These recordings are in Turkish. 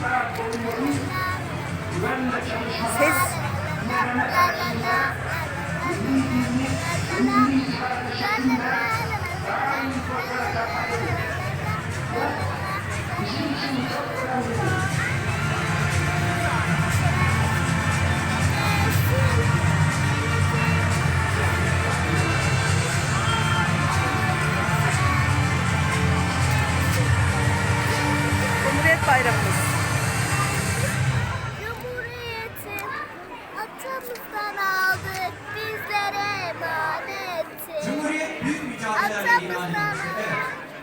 Ses Cumhuriyet Bayramımız. Atamızdan aldık bizlere emanetti. Cumhuriyet büyük mücadelelerle ilan edilmiştir. Evet.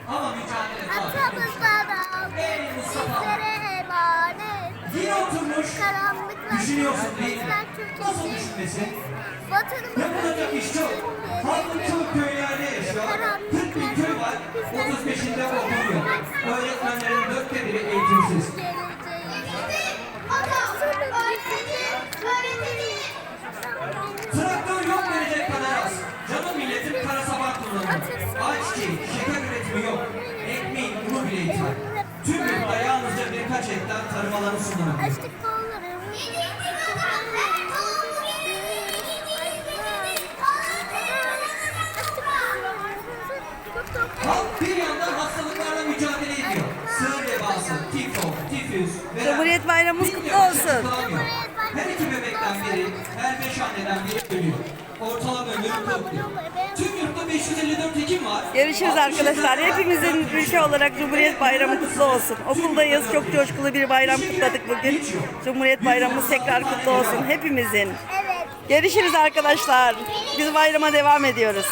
Ama mücadele var. Atamızdan aldık Ey Mustafa! bizlere emanetti. Yine oturmuş. Karanlıklar Düşünüyorsun değil mi? Nasıl düşünmesin? Vatanımızın Yapılacak iş çok. Halkın çok köylerde yaşıyor. 40 bin köy var. 35'inde okul yok. Milletin kara sabah kullanıyor. Ayçiçeği, şeker üretimi yok. Ekmeğin, unu bile ithal. Tüm yurtta yalnızca birkaç hektar tarım alanı. Halk bir yandan hastalıklarla mücadele ediyor. Sığır vebası, tifo, tifüs, verem. Cumhuriyet Bayramımız kutlu olsun. Her iki bebekten biri, her beş anneden biri ölüyor. Ortalama ömür 40 yıl. Tüm yurtta 554 hekim var. Görüşürüz 60 arkadaşlar. Hepimizin ülke olarak Cumhuriyet Bayramı kutlu olsun. Okuldayız. Çok coşkulu bir bayram kutladık bugün. Cumhuriyet Bayramımız tekrar kutlu olsun hepimizin. Evet. Görüşürüz arkadaşlar. Biz bayrama devam ediyoruz.